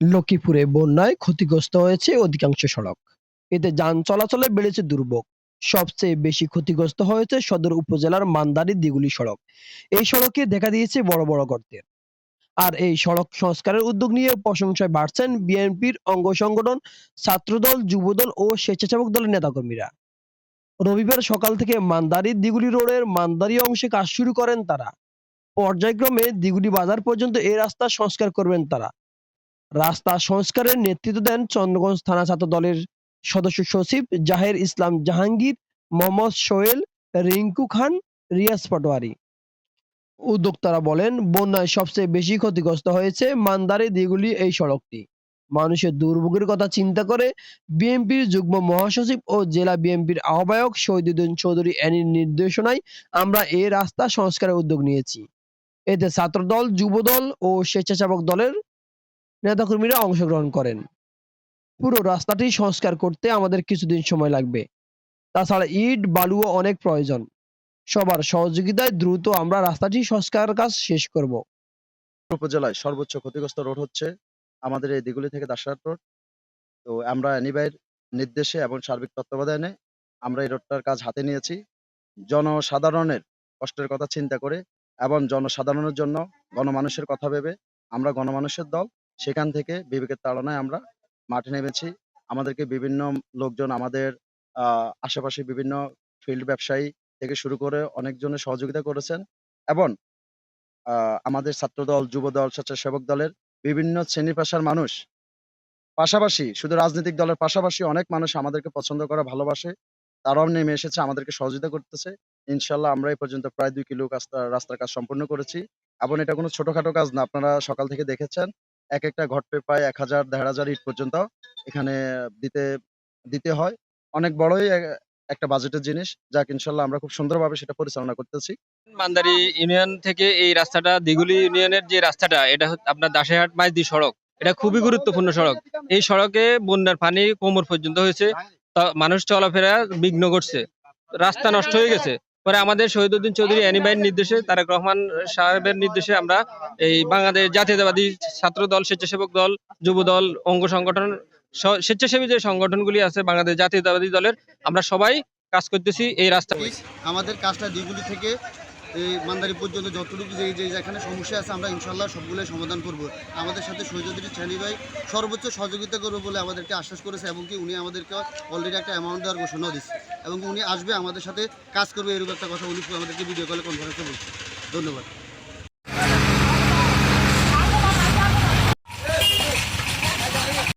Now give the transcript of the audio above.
লক্ষ্মীপুরে বন্যায় ক্ষতিগ্রস্ত হয়েছে অধিকাংশ সড়ক। এতে যান চলাচলে বেড়েছে দুর্ভোগ। সবচেয়ে বেশি ক্ষতিগ্রস্ত হয়েছে সদর উপজেলার মান্দারি দিগুলি সড়ক। এই সড়কে দেখা দিয়েছে বড় বড় গর্তের। আর এই সড়ক সংস্কারের উদ্যোগ নিয়ে প্রশংসায় বাড়ছেন বিএনপির অঙ্গ সংগঠন, ছাত্রদল, যুবদল ও স্বেচ্ছাসেবক দলের নেতাকর্মীরা। রবিবার সকাল থেকে মান্দারি দিগুলি রোডের মান্দারি অংশে কাজ শুরু করেন তারা। পর্যায়ক্রমে দিগুলি বাজার পর্যন্ত এই রাস্তা সংস্কার করবেন তারা। রাস্তা সংস্কারের নেতৃত্ব দেন চন্দ্রগঞ্জ থানা ছাত্র দলের সদস্য সচিব জাহের ইসলাম জাহাঙ্গীর, মোহাম্মদ সোহেল, রিঙ্কু খান, রিয়াজ পাটোয়ারি উদ্যোক্তারা বলেন, বন্যায় সবচেয়ে বেশি ক্ষতিগ্রস্ত হয়েছে মান্দারে দিগুলি এই সড়কটি। মানুষের দুর্ভোগের কথা চিন্তা করে বিএনপির যুগ্ম মহাসচিব ও জেলা বিএনপির আহ্বায়ক শহীদুদ্দিন চৌধুরী এনির নির্দেশনায় আমরা এ রাস্তা সংস্কারের উদ্যোগ নিয়েছি। এতে ছাত্রদল, যুবদল ও স্বেচ্ছাসেবক দলের নেতাকর্মীরা অংশগ্রহণ করেন। পুরো রাস্তাটি সংস্কার করতে আমাদের কিছুদিন সময় লাগবে। তাছাড়া ইট, বালুও অনেক প্রয়োজন। সবার সহযোগিতায় দ্রুত আমরা রাস্তাটি সংস্কার কাজ শেষ করব। উপজেলায় সর্বোচ্চ ক্ষতিগ্রস্ত রোড হচ্ছে আমাদের এই দিগুলি থেকে দাসরাট রোড। তো আমরা অ্যানিবাইয়ের নির্দেশে এবং সার্বিক তত্ত্বাবধানে আমরা এই রোডটার কাজ হাতে নিয়েছি। জনসাধারণের কষ্টের কথা চিন্তা করে এবং জনসাধারণের জন্য গণমানুষের কথা ভেবে আমরা গণমানুষের দল সেখান থেকে বিবেকের তাড়নায় আমরা মাঠে নেমেছি। আমাদেরকে বিভিন্ন লোকজন আমাদের আশেপাশে বিভিন্ন ফিল্ড ব্যবসায়ী থেকে শুরু করে অনেকজনের সহযোগিতা করেছেন এবং আমাদের ছাত্রদল, যুবদল, স্বেচ্ছাসেবক দলের বিভিন্ন শ্রেণি পেশার মানুষ। পাশাপাশি শুধু রাজনৈতিক দলের পাশাপাশি অনেক মানুষ আমাদেরকে পছন্দ করে, ভালোবাসে, তারাও নেমে এসেছে, আমাদেরকে সহযোগিতা করতেছে। ইনশাল্লাহ আমরা এই পর্যন্ত প্রায় দুই কিলো রাস্তা, রাস্তার কাজ সম্পূর্ণ করেছি এবং এটা কোনো ছোটখাটো কাজ না, আপনারা সকাল থেকে দেখেছেন। এক একটা ঘটপে প্রায় এক হাজার, দেড় হাজার ইট পর্যন্ত এখানে দিতে দিতে হয়। অনেক বড়ই একটা বাজেটের জিনিস, যাক ইনশাল্লাহ আমরা খুব সুন্দরভাবে সেটা পরিচালনা করতেছি। মান্দারি ইউনিয়ন থেকে এই রাস্তাটা দিগুলি ইউনিয়নের যে রাস্তাটা, এটা আপনার দাসেরহাট মাইজদি সড়ক। এটা খুবই গুরুত্বপূর্ণ সড়ক। এই সড়কে বন্যার পানি কোমর পর্যন্ত হয়েছে। মানুষ চলাফেরা বিঘ্ন ঘটছে রাস্তা নষ্ট হয়ে গেছে। পরে আমাদের শহীদুদ্দিন চৌধুরী অ্যানিবাইন নির্দেশে তারেক রহমান সাহেবের নির্দেশে আমরা এই বাংলাদেশ জাতীয়তাবাদী ছাত্র দল স্বেচ্ছাসেবক দল যুব দল অঙ্গ সংগঠন স্বেচ্ছাসেবী যে সংগঠনগুলি আছে বাংলাদেশ জাতীয়তাবাদী দলের আমরা সবাই কাজ করতেছি এই রাস্তা আমাদের কাজটা দিগুলি থেকে এই মান্দারি পর্যন্ত যতটুকু যে যে যেখানে সমস্যা আছে, আমরা ইনশাল্লাহ সবগুলোই সমাধান করব। আমাদের সাথে সৈয়দুদ্দিন ছানি ভাই সর্বোচ্চ সহযোগিতা করবে বলে আমাদেরকে আশ্বাস করেছে এবং কি উনি আমাদেরকে অলরেডি একটা অ্যামাউন্ট দেওয়ার ঘোষণা দিচ্ছে এবং উনি আসবে আমাদের সাথে কাজ করবে, এরকম একটা কথা উনি আমাদেরকে ভিডিও কলে কনফারেন্সে বলছে। ধন্যবাদ।